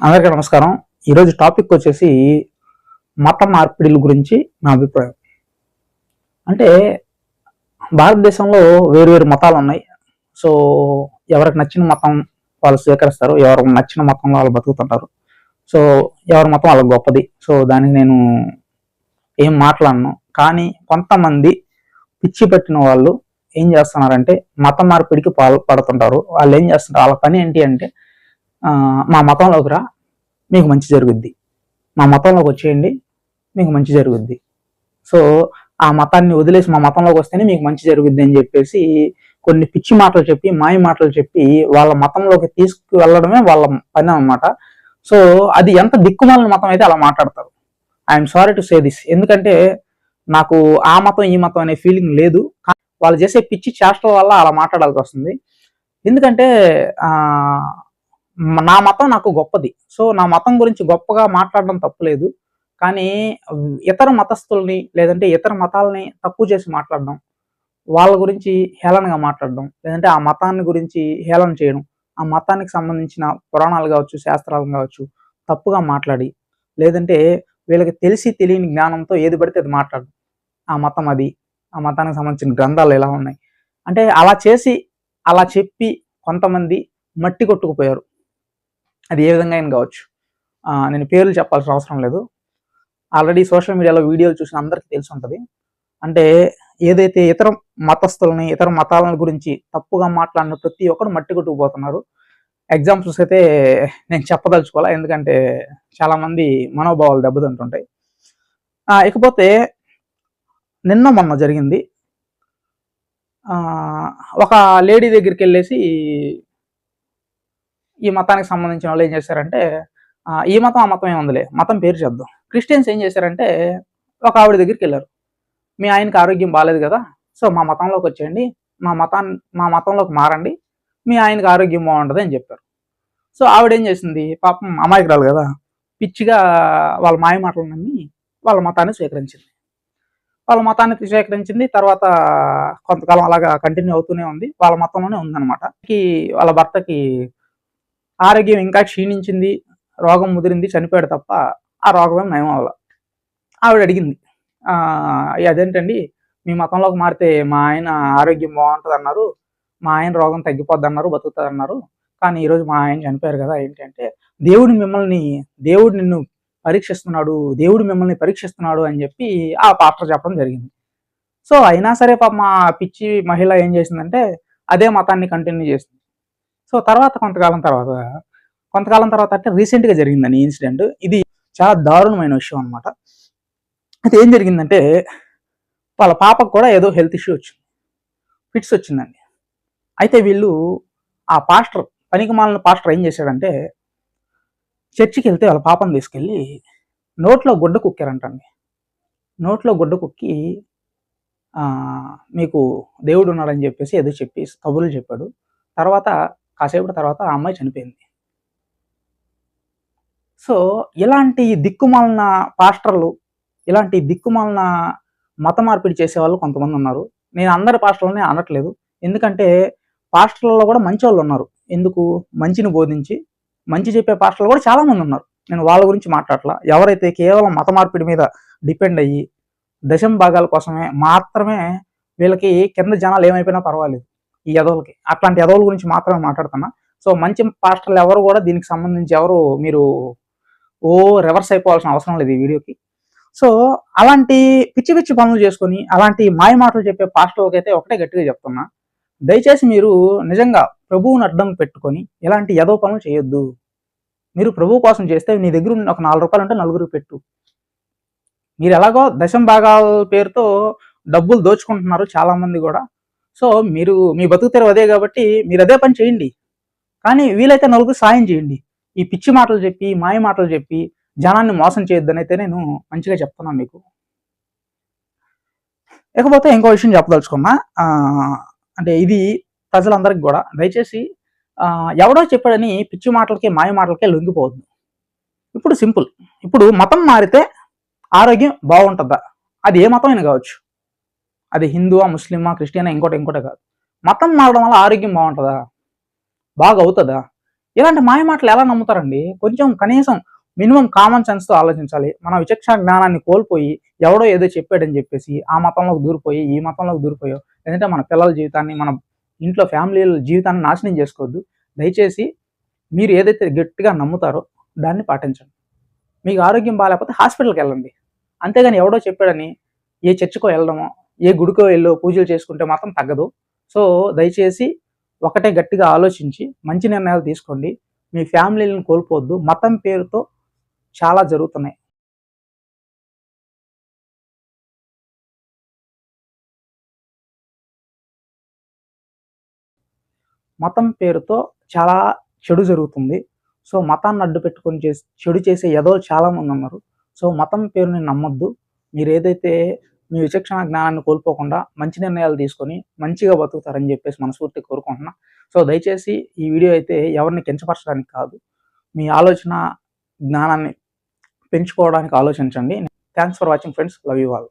అందరికీ నమస్కారం. ఈరోజు టాపిక్ వచ్చేసి మత మార్పిడిల గురించి నా అభిప్రాయం. అంటే భారతదేశంలో వేరు వేరు మతాలు ఉన్నాయి. సో ఎవరికి నచ్చిన మతం వాళ్ళు స్వీకరిస్తారు ఎవరికి నచ్చిన మతంలో వాళ్ళు బతుకుతుంటారు. సో ఎవరి మతం వాళ్ళకి గొప్పది. సో దానికి నేను ఏం మాట్లాడను. కానీ కొంతమంది పిచ్చి పెట్టిన వాళ్ళు ఏం చేస్తున్నారంటే మత మార్పిడికి పాల్పడుతుంటారు వాళ్ళు ఏం చేస్తుంటారు? వాళ్ళ పని ఏంటి అంటే మా మతంలోకి రా మీకు మంచి జరుగుద్ది. మా మతంలోకి వచ్చేయండి మీకు మంచి జరుగుద్ది. సో ఆ మతాన్ని వదిలేసి మా మతంలోకి వస్తేనే మీకు మంచి జరుగుద్ది అని చెప్పేసి కొన్ని పిచ్చి మాటలు చెప్పి మాయ మాటలు చెప్పి వాళ్ళ మతంలోకి తీసుకువెళ్ళడమే వాళ్ళ పని అన్నమాట. సో అది ఎంత దిక్కుమాలిన మతం అయితే అలా మాట్లాడతారు. I'm sorry to say this ఎందుకంటే నాకు ఆ మతం ఈ మతం అనే ఫీలింగ్ లేదు. వాళ్ళు చేసే పిచ్చి చేష్టల వల్ల అలా మాట్లాడాల్సి వస్తుంది. ఎందుకంటే నా మతం నాకు గొప్పది. సో నా మతం గురించి గొప్పగా మాట్లాడడం తప్పులేదు కానీ ఇతర మతస్థుల్ని లేదంటే ఇతర మతాలని తక్కువ చేసి మాట్లాడడం వాళ్ళ గురించి హేళనగా మాట్లాడడం లేదంటే ఆ మతాన్ని గురించి హేళన చేయడం ఆ మతానికి సంబంధించిన పురాణాలు కావచ్చు శాస్త్రాలు కావచ్చు తప్పుగా మాట్లాడి లేదంటే వీళ్ళకి తెలిసి తెలియని జ్ఞానంతో ఏది పడితే అది మాట్లాడడం ఆ మతం అది. ఆ మతానికి సంబంధించిన గ్రంథాలు ఎలా ఉన్నాయి? అంటే అలా చేసి అలా చెప్పి కొంతమంది మట్టి కొట్టుకుపోయారు. అది ఏ విధంగా అయినా కావచ్చు. నేను పేర్లు చెప్పాల్సిన అవసరం లేదు. ఆల్రెడీ సోషల్ మీడియాలో వీడియోలు చూసిన అందరికీ తెలిసి ఉంటుంది. అంటే ఏదైతే ఇతర మతస్థులని ఇతర మతాల గురించి తప్పుగా మాట్లాడిన ప్రతి ఒక్కరు మట్టి కొట్టుకుపోతున్నారు. ఎగ్జాంపుల్స్ అయితే నేను చెప్పదలుచుకోవాలా? ఎందుకంటే చాలామంది మనోభావాలు దెబ్బతింటుంటాయి. ఇకపోతే నిన్న మొన్న జరిగింది. ఒక లేడీ దగ్గరికి వెళ్ళేసి ఈ మతానికి సంబంధించిన వాళ్ళు ఏం చేశారంటే ఈ మతం ఆ మతం ఏముందిలే మతం పేరు చేద్దాం. క్రిస్టియన్స్ ఏం చేశారంటే ఒక ఆవిడ దగ్గరికి వెళ్ళారు. మీ ఆయనకి ఆరోగ్యం బాగాలేదు కదా సో మా మతంలోకి వచ్చేయండి మా మతాన్ని మా మతంలోకి మారండి మీ ఆయనకి ఆరోగ్యం బాగుంటుంది అని చెప్పారు. సో ఆవిడ ఏం చేసింది పాపం అమాయకురాలు కదా పిచ్చిగా వాళ్ళ మాయ మాటలు నమ్మి వాళ్ళ మతాన్ని స్వీకరించింది. వాళ్ళ మతాన్ని స్వీకరించింది తర్వాత కొంతకాలం అలాగా కంటిన్యూ అవుతూనే ఉంది వాళ్ళ మతంలోనే ఉందన్నమాట. వాళ్ళ భర్తకి ఆరోగ్యం ఇంకా క్షీణించింది రోగం ముదిరింది చనిపోయాడు తప్ప ఆ రోగం నయం అవ్వాల ఆవిడ అడిగింది "ఆ, అదేంటండి? మీ మతంలోకి మారితే మా ఆయన ఆరోగ్యం బాగుంటుంది అన్నారు మా ఆయన రోగం తగ్గిపోద్ది అన్నారు బతుకుతుంది అన్నారు కానీ ఈరోజు మా ఆయన చనిపోయారు కదా ఏంటంటే దేవుడు మిమ్మల్ని దేవుడు నిన్ను పరీక్షిస్తున్నాడు దేవుడు మిమ్మల్ని పరీక్షిస్తున్నాడు అని చెప్పి ఆ పాస్టర్ చెప్పడం జరిగింది. సో అయినా సరే పాప మా పిచ్చి మహిళ ఏం చేసిందంటే అదే మతాన్ని కంటిన్యూ చేసింది. సో తర్వాత కొంతకాలం తర్వాత కొంతకాలం తర్వాత అంటే రీసెంట్గా గా జరిగిందని ఇన్సిడెంట్ ఇది చాలా దారుణమైన విషయం అనమాట అయితే ఏం జరిగిందంటే వాళ్ళ పాపకు కూడా ఏదో హెల్త్ ఇష్యూ వచ్చింది. ఫిట్స్ వచ్చిందండి. అయితే వీళ్ళు ఆ పాస్టర్ పనికి మాలిన పాస్టర్ ఏం చేశాడంటే చర్చికి వెళ్తే వాళ్ళ పాపను తీసుకెళ్ళి నోట్లో గుడ్డ కుక్కారంటండి. నోట్లో గుడ్డ కుక్కి మీకు దేవుడు ఉన్నాడని చెప్పేసి ఏదో చెప్పి కబుర్లు చెప్పాడు. తర్వాత కాసేపటి తర్వాత ఆ అమ్మాయి చనిపోయింది. సో ఇలాంటి దిక్కుమాలిన పాస్టర్లు ఇలాంటి దిక్కుమాలిన మత మార్పిడి చేసే వాళ్ళు కొంతమంది ఉన్నారు. నేను అందరి పాస్టర్లని అనట్లేదు. ఎందుకంటే పాస్టర్లలో కూడా మంచి వాళ్ళు ఉన్నారు. ఎందుకు? మంచిని బోధించి మంచి చెప్పే పాస్టర్లు కూడా చాలా మంది ఉన్నారు. నేను వాళ్ళ గురించి మాట్లాడలా ఎవరైతే కేవలం మత మార్పిడి మీద డిపెండ్ అయ్యి దశం భాగాల కోసమే మాత్రమే వీళ్ళకి కింద జనాలు ఏమైపోయినా పర్వాలేదు. ఈ యదవులకి. అట్లాంటి యదవుల గురించి మాత్రమే మాట్లాడుతున్నా. సో మంచి పాస్టర్లు ఎవరు కూడా దీనికి సంబంధించి ఎవరు మీరు ఓ రివర్స్ అయిపోవాల్సిన అవసరం లేదు ఈ వీడియోకి. సో అలాంటి పిచ్చి పిచ్చి పనులు చేసుకొని అలాంటి మాయ మాటలు చెప్పే పాస్టర్లకి అయితే ఒకటే గట్టిగా చెప్తున్నా. దయచేసి మీరు నిజంగా ప్రభువుని అడ్డం పెట్టుకొని ఇలాంటి యదో పనులు చేయొద్దు. మీరు ప్రభువు కోసం చేస్తే నీ దగ్గర ఒక నాలుగు రూపాయలు ఉంటే నలుగురు పెట్టు. మీరు ఎలాగో దశం భాగాల పేరుతో డబ్బులు దోచుకుంటున్నారు చాలా మంది కూడా. సో మీరు మీ బతుకుతారు అదే కాబట్టి మీరు అదే పని చేయండి. కానీ వీలైతే నలుగురు సాయం చేయండి. ఈ పిచ్చి మాటలు చెప్పి మాయ మాటలు చెప్పి జనాన్ని మోసం చేయొద్దని అయితే నేను మంచిగా చెప్తున్నాను మీకు. ఇకపోతే ఇంకో విషయం చెప్పదలుచుకున్నా. అంటే ఇది ప్రజలందరికీ కూడా. దయచేసి ఎవడో చెప్పాడని పిచ్చి మాటలకి మాయ మాటలకే లొంగిపోవద్దు. ఇప్పుడు సింపుల్. ఇప్పుడు మతం మారితే ఆరోగ్యం బాగుంటుందా? అది ఏ మతం అయినా కావచ్చు. అది హిందువా ముస్లిమా క్రిస్టియనా ఇంకోటి ఇంకోటి కాదు. మతం మారడం వల్ల ఆరోగ్యం బాగుంటుందా? బాగా అవుతుందా ఇలాంటి మాయ మాటలు ఎలా నమ్ముతారండి? కొంచెం కనీసం మినిమం కామన్ సెన్స్తో ఆలోచించాలి. మన విచక్షణ జ్ఞానాన్ని కోల్పోయి ఎవడో ఏదో చెప్పాడని చెప్పేసి ఆ మతంలోకి దూరిపోయి ఈ మతంలోకి దూరిపోయో లేదంటే మన పిల్లల జీవితాన్ని మన ఇంట్లో ఫ్యామిలీల జీవితాన్ని నాశనం చేసుకోవద్దు. దయచేసి మీరు ఏదైతే గట్టిగా నమ్ముతారో దాన్ని పాటించండి. మీకు ఆరోగ్యం బాగాలేకపోతే హాస్పిటల్కి వెళ్ళండి. అంతేగాని ఎవడో చెప్పాడని ఏ చర్చకో వెళ్ళడమో ఏ గుడికో వెళ్ళో పూజలు చేసుకుంటే మాత్రం తగ్గదు. సో దయచేసి ఒకటే గట్టిగా ఆలోచించి మంచి నిర్ణయాలు తీసుకోండి. మీ ఫ్యామిలీలను కోల్పోవద్దు. మతం పేరుతో చాలా జరుగుతున్నాయి. మతం పేరుతో చాలా చెడు జరుగుతుంది. సో మతాన్ని అడ్డు పెట్టుకొని చేసి చెడు చేసే ఎదో చాలా మంది ఉన్నారు. సో మతం పేరుని నమ్మొద్దు. మీరు ఏదైతే మీ విచక్షణ జ్ఞానాన్ని కోల్పోకుండా మంచి నిర్ణయాలు తీసుకొని మంచిగా బతుకుతారని చెప్పేసి మనస్ఫూర్తి కోరుకుంటున్నా. సో దయచేసి ఈ వీడియో అయితే ఎవరిని కించపరచడానికి కాదు. మీ ఆలోచన జ్ఞానాన్ని పెంచుకోవడానికి ఆలోచించండి. Thanks for watching friends love you all